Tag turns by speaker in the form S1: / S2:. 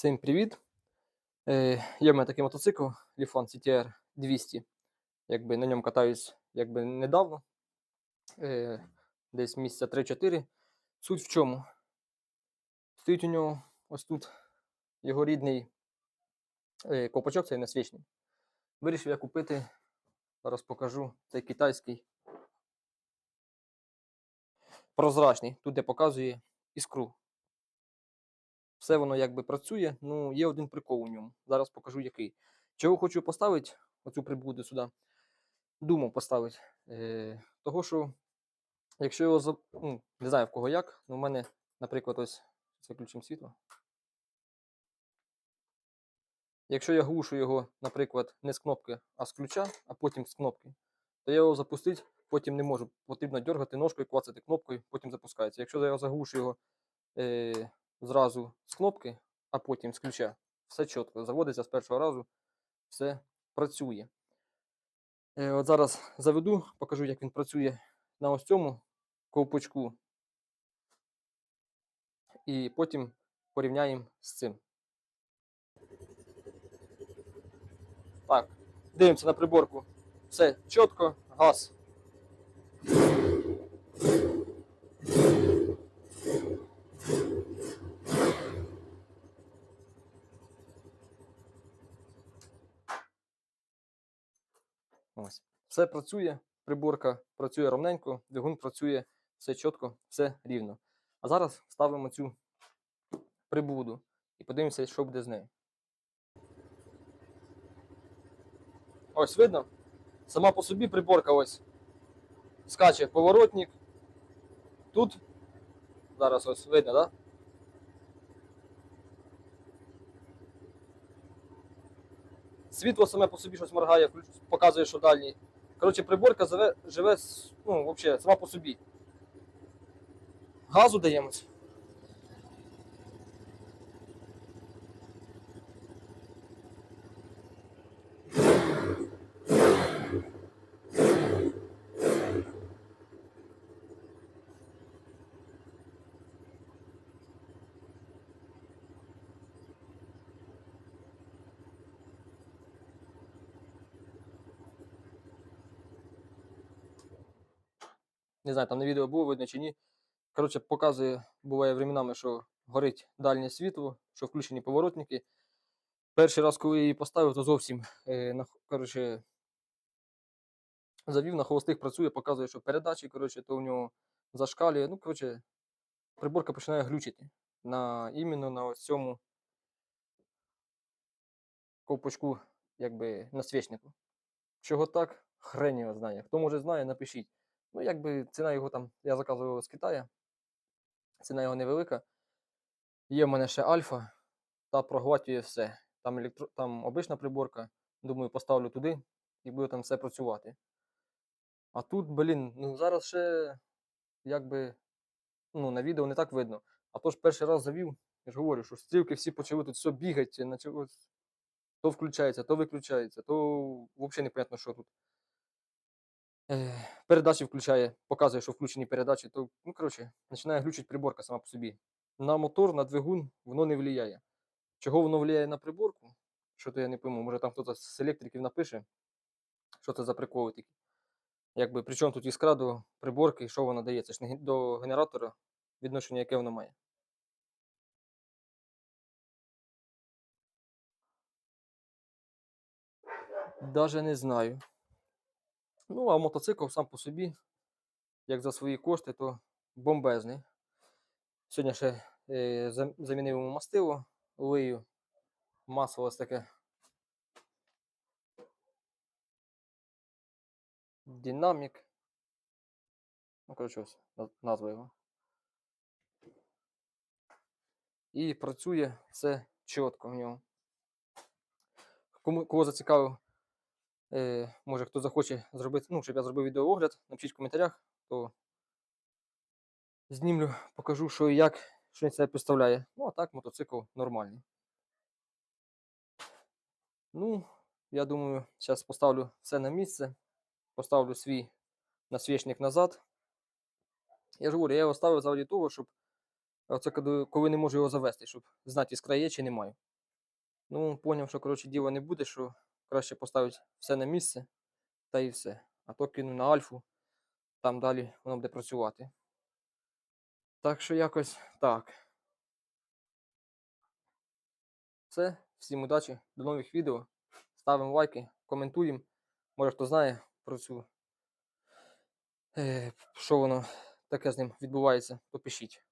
S1: Всім привіт! Е, є в мене такий мотоцикл Lifan CTR 200. Якби на ньому катаюсь якби недавно, е, десь місяця 3-4. Суть в чому? Стоїть у нього ось тут його рідний е, копачок, цей насвічний. Вирішив я купити, зараз покажу, цей китайський прозрачний. Тут де показує іскру. Все воно якби працює, ну є один прикол у ньому. Зараз покажу який. Чого хочу поставити оцю прибуду сюди? Думав поставити. Е, того, що якщо його за- ну, не знаю в кого як, ну в мене, наприклад, ось виключимо світло. Якщо я глушу його, наприклад, не з кнопки, а з ключа, а потім з кнопки, то я його запустити потім не можу. Потрібно дергати ножкою, клацати кнопкою, потім запускається. Якщо я заглушу його е, зразу з кнопки, а потім з ключа, все чітко, заводиться з першого разу, все працює. Е, от зараз заведу, покажу, як він працює на ось цьому ковпачку. І потім порівняємо з цим. Так, дивимося на приборку. Все чітко, газ. Ось. Все працює, приборка працює ровненько, двигун працює все чітко, все рівно. А зараз ставимо цю прибуду і подивимося, що буде з нею. Ось видно? Сама по собі приборка ось скаче поворотник. Тут зараз ось видно, так? Світло саме по собі щось моргає, показує, що дальній. Коротше, приборка живе, живе ну, взагалі, сама по собі. Газу даємось. Не знаю, там на відео було видно чи ні. Коротше, показує, буває временами, що горить дальнє світло, що включені поворотники. Перший раз, коли я її поставив, то зовсім е, на, коротше, завів на холостих працює, показує, що передачі, коротше, то у нього зашкалює. Ну, коротше, приборка починає глючити на іменно на ось цьому ковпачку, якби на свічнику. Чого так? Хрень його знає. Хто може знає, напишіть. Ну, якби ціна його там, я заказував з Китаю. Ціна його невелика. Є в мене ще альфа та проглатює все. Там, електро... там обична приборка. Думаю, поставлю туди і буде там все працювати. А тут, блін, ну зараз ще якби ну, на відео не так видно. А то ж перший раз завів, я ж говорю, що стрілки всі почали тут все бігати, на. То включається, то виключається, то взагалі непонятно, що тут. Е, передачі включає, показує, що включені передачі, то, ну, коротше, починає глючити приборка сама по собі. На мотор, на двигун воно не впливає. Чого воно впливає на приборку? Що то я не пойму, може там хтось з електриків напише, що це за приколи такі. Якби, при чому тут іскра до приборки, що вона дає? Це ж не до генератора відношення, яке воно має. Даже не знаю. Ну, а мотоцикл сам по собі, як за свої кошти, то бомбезний. Сьогодні ще е, замінив йому мастило, лию. Масло ось таке. Динамік. Ну, коротше, ось назва його. І працює все чітко в ньому. Кому кого зацікавив, е, може хто захоче зробити, ну, щоб я зробив відеоогляд, напишіть в коментарях, то знімлю, покажу, що і як, що він себе представляє. Ну, а так, мотоцикл нормальний. Ну, я думаю, зараз поставлю все на місце, поставлю свій насвічник назад. Я ж говорю, я його ставив заради того, щоб оце коли, не можу його завести, щоб знати, є чи немає. Ну, поняв, що коротше діла не буде, що краще поставити все на місце та і все. А то кину на альфу, там далі воно буде працювати. Так що якось так. Все, всім удачі, до нових відео. Ставимо лайки, коментуємо. Може хто знає про цю, е, що воно таке з ним відбувається, то пишіть.